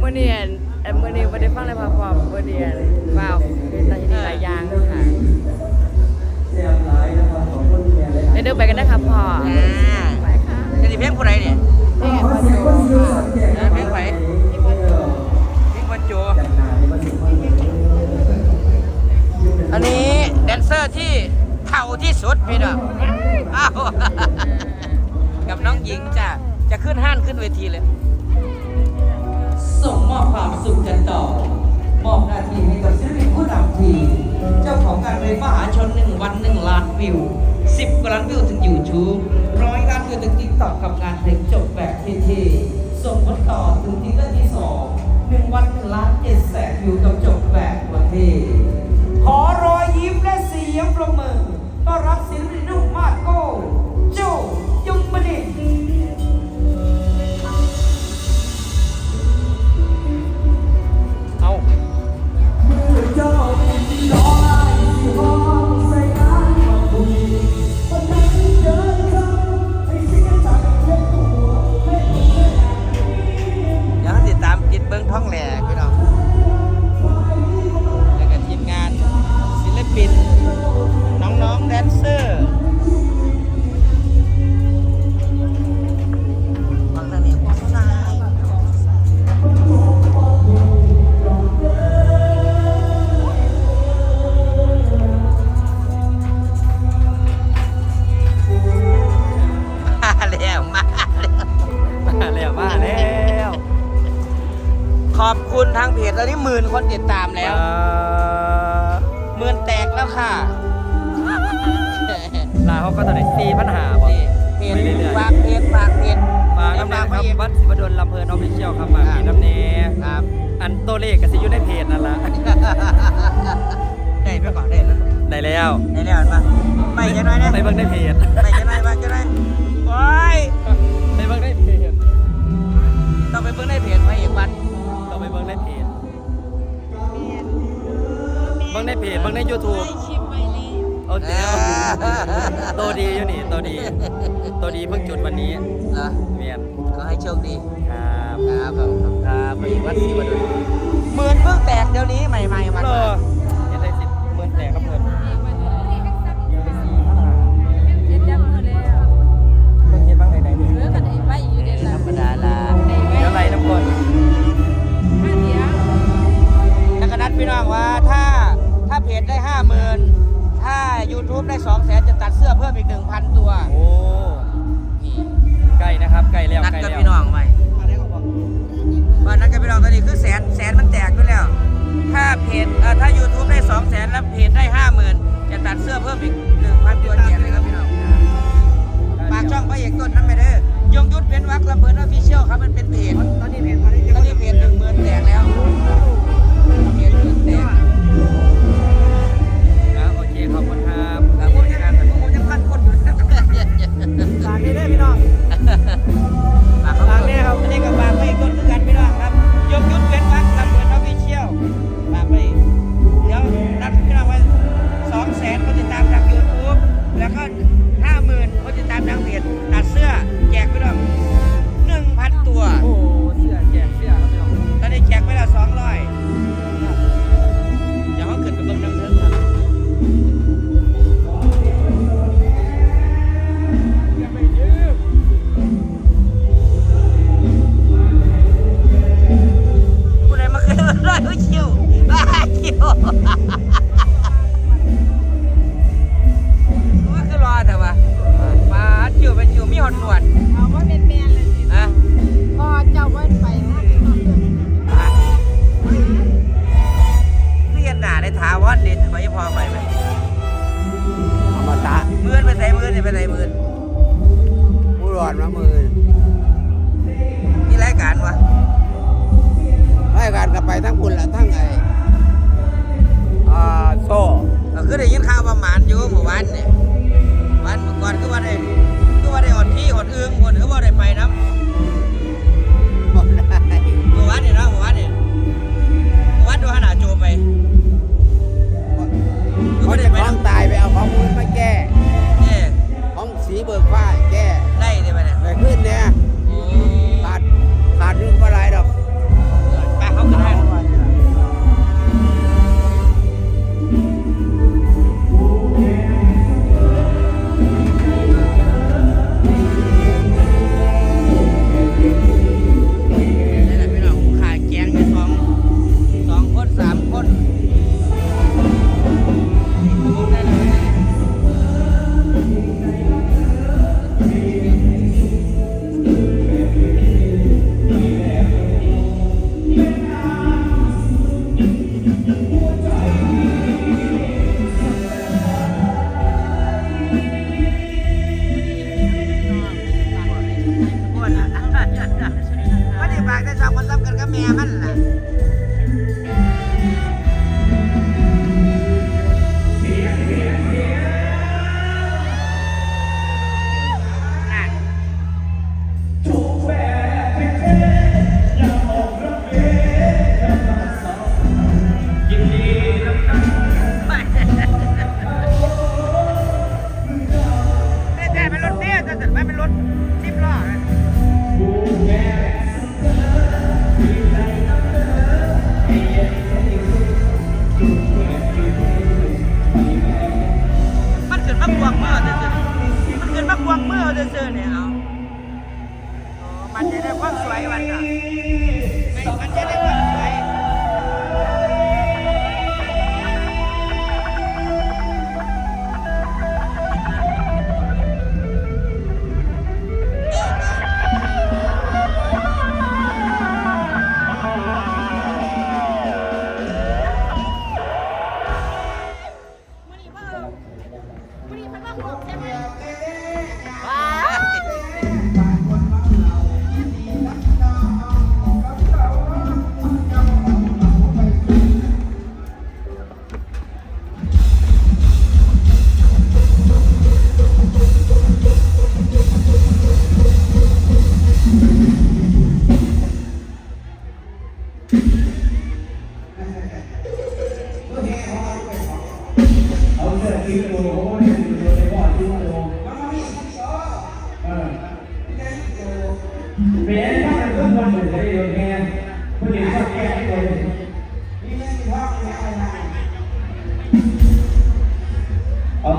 ไล่ว่ามือนี่มื่อนี้อันอันมื่อนี้บ่ได้ฟังเลยพ่อพ่อมื่อนี้อันว้าวเป็นหลายหลายอย่างค่ะเดี๋ยวเดินไปกันนะครับพ่ออ่าไปค่ะจะดีเพลงผู้ใดเนี่ยนี่พ่อโจค่ะเออเพลงไผเพลงวันโจอันนี้แดนเซอร์ที่เท่าที่สุดพี่น้องอ้าวกับน้องหญิงจ้ะจะขึ้นห้านขึ้นเวทีเลย ส่งมอบความสุขกันต่อ มอบหน้าที่ให้กับศิลปินผู้นำทีเจ้าของการเพลงมหาชนหนึ่งวันหนึ่งล้านวิวสิบกว่าล้านวิวถึงยูทูบร้อยล้านวิวถึงติ๊กต็อกกับงานเพลงจบแบบเท่ๆส่งผลต่อถึงทิงเกิลที่สองหนึ่งวันหนึ่งล้านเจ็ดแสนวิวกับจบแบบประเทศขอรอยยิ้มและเสียงประเมินต้อนรับศิลปินนุ่มมาโก้โจ อบคุณทางเพจตอนนี้หมื่นคนติดตามแล้วหมื่นแตกแล้วค่ะลาเขาก็ตอนไหนสี่พันหาบ่นี่เพจไปเรื่อยๆฝากเพจฝากเพจฝากเดี๋ยวน้ำแดฝากงไปครับอีกวัดศิวดลลำเพลินออฟฟิเชียลครับฝากครับมีน้ำเนครับ อันตัวเลขก็สิอยู่ในเพจนั่นละได้ไปก่อนได้ไปก่อนได้แล้วได้แล้วเห็นปะไม่จะน้อยนะไปเบิ่งในเพจไม่จะน้อยบ้างจะน้อยโอ้ยไปเบิ่งในเพจต้องไปเบิ่งในเพจไปอีกวัน งไปเบิ่งในเพจเบิ่งในเพจเบิ่งใน YouTube โอเคตัวดีอยู่นี่ตัวดีตัวดีเพิ่งจุดวันนี้นะเมียนก็ให้โชคดีครับครับครับครับครันนี้วัดศรีวดลหมือนเพิ่งแตกเดี๋ยวนี้ใหม่ๆมาเลยาเพจเอ่อถ้า YouTube ได้สองแสนแล้วเพจได้ห้าหมื่นจะตัดเสื้อเพิ่มอีกหนึ่งพันตัวแจกเลยครับพี่น้องฝากช่องพระเอกต้นนั้นไปเด้อยงยุทธเป็นวักลำเพลินออฟฟิเชียลครับมันเป็นเพจตอนนี้เพจตอนนี้เพจหนึ่งหมื่นแตกแล้ว นี่ยของสีเบิกฟ้า เป็น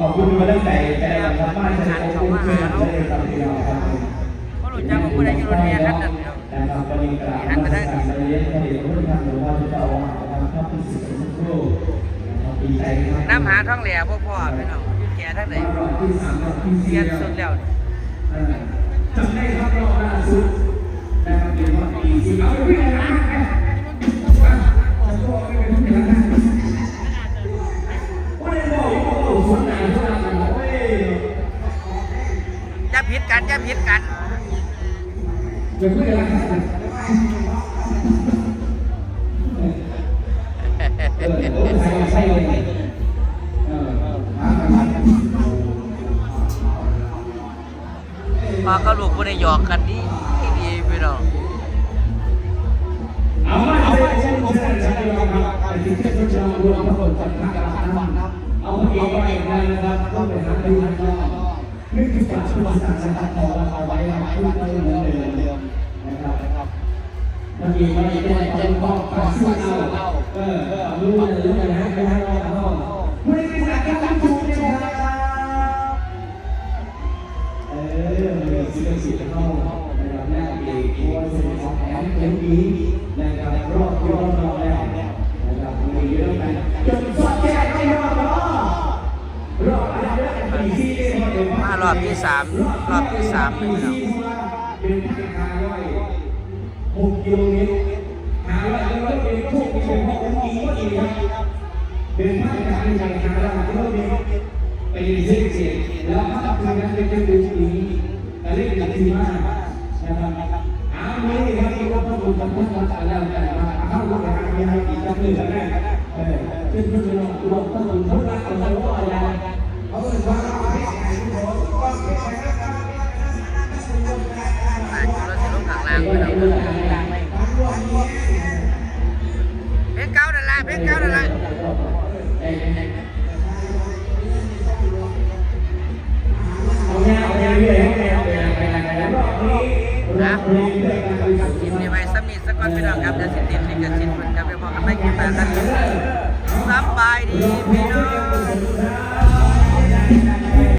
ขอบคุณมาตั้งแต่แต่ละทำบ้านจะขอบคุณเพื่อนจะได้ทำที่เราครับเพราะรู้จักว่าผู้ใดอยู่รถเมียขั้นนั้นเดียวนะครับวันนี้กราบนมัสการพระเดชพระเดชพระคุณท่านหลวงพ่อเจ้าอาวาสนะครับที่สุดสักครู่นะครับดีใจครับน้ำหาท้องแหล่พ่อพ่อพี่น้องอยู่แก่ทั้งไหนรอบที่สามรอบที่เสียนสุดแล้วจำได้ครับรอบล่าสุดนะครับเดี๋ยวว่าปีสี่เอาไปวิ่งนะ ผิดกันจะผิดกันเดี๋ยวพูดอะไรครับเออเออใช่ใช่เลยเออพอก็ลูกผู้ใดหยอกกันดีดีพี่น้องเอามาเอามาเช่นเช่นเช่นเราครับไอ้ที่เช่นเช่นรวมงหมดจากางการนะครับเอาเองนะครับก็ไปหาดู นะครับนึการช่วยสั่งสั่งของเอาไว้เอาไว้เหมือนเดิมนะครับเมื่อกี้เราได้แจ้งบอกการสู้เอาเออรู้เลยนะไม่ให้ราเอาไม่ไอบที่สามรอบที่สามพี่น้องเป็นทางการย่อยหกกิโลเมตรหาว่าเราเป็นพวกเป็นพวกองค์อีกก็อีครับเป็นทางการในทางการกิโลเมตรไปเส้นเสียแล้วถ้าทำงานเป็นจะดูดีแต่เล่นดีมากนะครับอ้าวนี่ครับที่ว่าต้องดูกันทุกวันแต่แล้วแต่มาเข้าลูกหาไม่ให้อีกจังเลยนะเออซึ่งเพื่อนเราเราต้องดูทุกวันแต่เราก็อเขาเป็นเราไม่ใช่ทุกคนเป็นไปได้อ่าเราสิลงข้างล่างพี่น้องเพลงเก่านั่นล่ะเพ ลงเก่านั่นล่ะนะกินในใบสมีสักวันพี่น้องครับเดี๋ยวสิติดลิขสิทธิ์มันครับไปพอกันไม่กินแบบนั้นสบายดีพี่น้อง